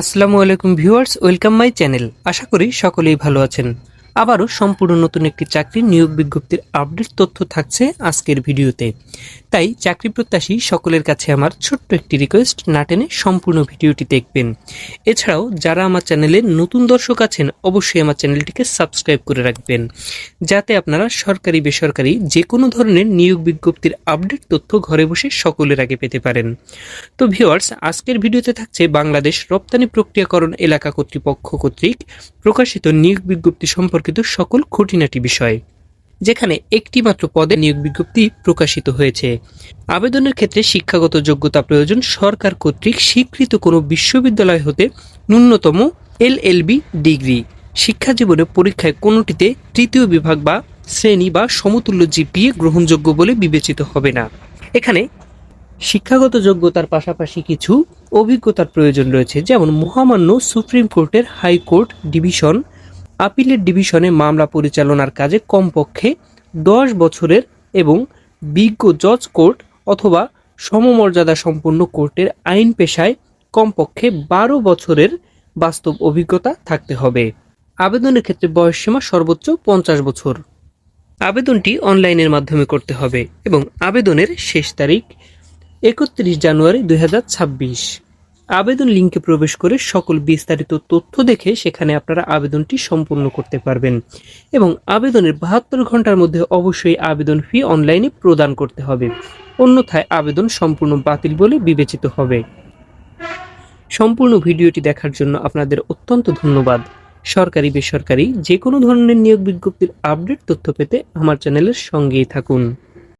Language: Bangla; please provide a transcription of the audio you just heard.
আসসালামু আলাইকুম ভিউয়ার্স ওয়েলকাম মাই চ্যানেল। আশা করি সকলেই ভালো আছেন। আবারও সম্পূর্ণ নতুন একটি চাকরির নিয়োগ বিজ্ঞপ্তির আপডেট তথ্য থাকছে আজকের ভিডিওতে। তাই চাকরি প্রত্যাশী সকলের কাছে আমার ছোট্ট একটি রিকোয়েস্ট না টেনে সম্পূর্ণ ভিডিওটি দেখবেন। এছাড়াও যারা আমার চ্যানেলে নতুন দর্শক আছেন, অবশ্যই আমার চ্যানেলটিকে সাবস্ক্রাইব করে রাখবেন। যাতে আপনারা সরকারি, বেসরকারি যে কোনো ধরনের নিয়োগ বিজ্ঞপ্তির আপডেট তথ্য ঘরে বসে সকলের আগে পেতে পারেন। তো ভিওয়ার্স আজকের ভিডিওতে থাকছে বাংলাদেশ রপ্তানি প্রক্রিয়াকরণ এলাকা কর্তৃপক্ষ কর্তৃক প্রকাশিত নিয়োগ বিজ্ঞপ্তি সম্পর্কিত সকল খুঁটিনাটি বিষয়, যেখানে একটি মাত্র পদে নিয়োগ বিজ্ঞপ্তি প্রকাশিত হয়েছে। আবেদনের ক্ষেত্রে শিক্ষাগত যোগ্যতা প্রয়োজন সরকার কর্তৃক স্বীকৃত কোনো বিশ্ববিদ্যালয় হতে ন্যূনতম এল এলএলবি ডিগ্রি। শিক্ষা জীবনে পরীক্ষায় কোনোটিতে তৃতীয় বিভাগ বা শ্রেণি বা সমতুল্য জিপিএ গ্রহণযোগ্য বলে বিবেচিত হবে না। এখানে শিক্ষাগত যোগ্যতার পাশাপাশি কিছু অভিজ্ঞতার প্রয়োজন রয়েছে, যেমন মহামান্য সুপ্রিম কোর্টের হাইকোর্ট ডিভিশন আপিলের ডিভিশনে মামলা পরিচালনার কাজে কমপক্ষে দশ বছরের এবং বিজ্ঞ জজ কোর্ট অথবা সমমর্যাদা সম্পন্ন কোর্টের আইন পেশায় কমপক্ষে বারো বছরের বাস্তব অভিজ্ঞতা থাকতে হবে। আবেদনের ক্ষেত্রে বয়সসীমা সর্বোচ্চ পঞ্চাশ বছর। আবেদনটি অনলাইনের মাধ্যমে করতে হবে এবং আবেদনের শেষ তারিখ একত্রিশ জানুয়ারি দু হাজার ছাব্বিশ। আবেদন লিঙ্কে প্রবেশ করে সকল বিস্তারিত তথ্য দেখে সেখানে আপনারা আবেদনটি সম্পূর্ণ করতে পারবেন। এবং আবেদনের বাহাত্তর ঘণ্টার মধ্যে অবশ্যই আবেদন ফি অনলাইনে প্রদান করতে হবে। অন্যথায় আবেদন সম্পূর্ণ বাতিল বলে বিবেচিত হবে। সম্পূর্ণ ভিডিওটি দেখার জন্য আপনাদের অত্যন্ত ধন্যবাদ। সরকারি, বেসরকারি যে কোনো ধরনের নিয়োগ বিজ্ঞপ্তির আপডেট তথ্য পেতে আমার চ্যানেলের সঙ্গেই থাকুন।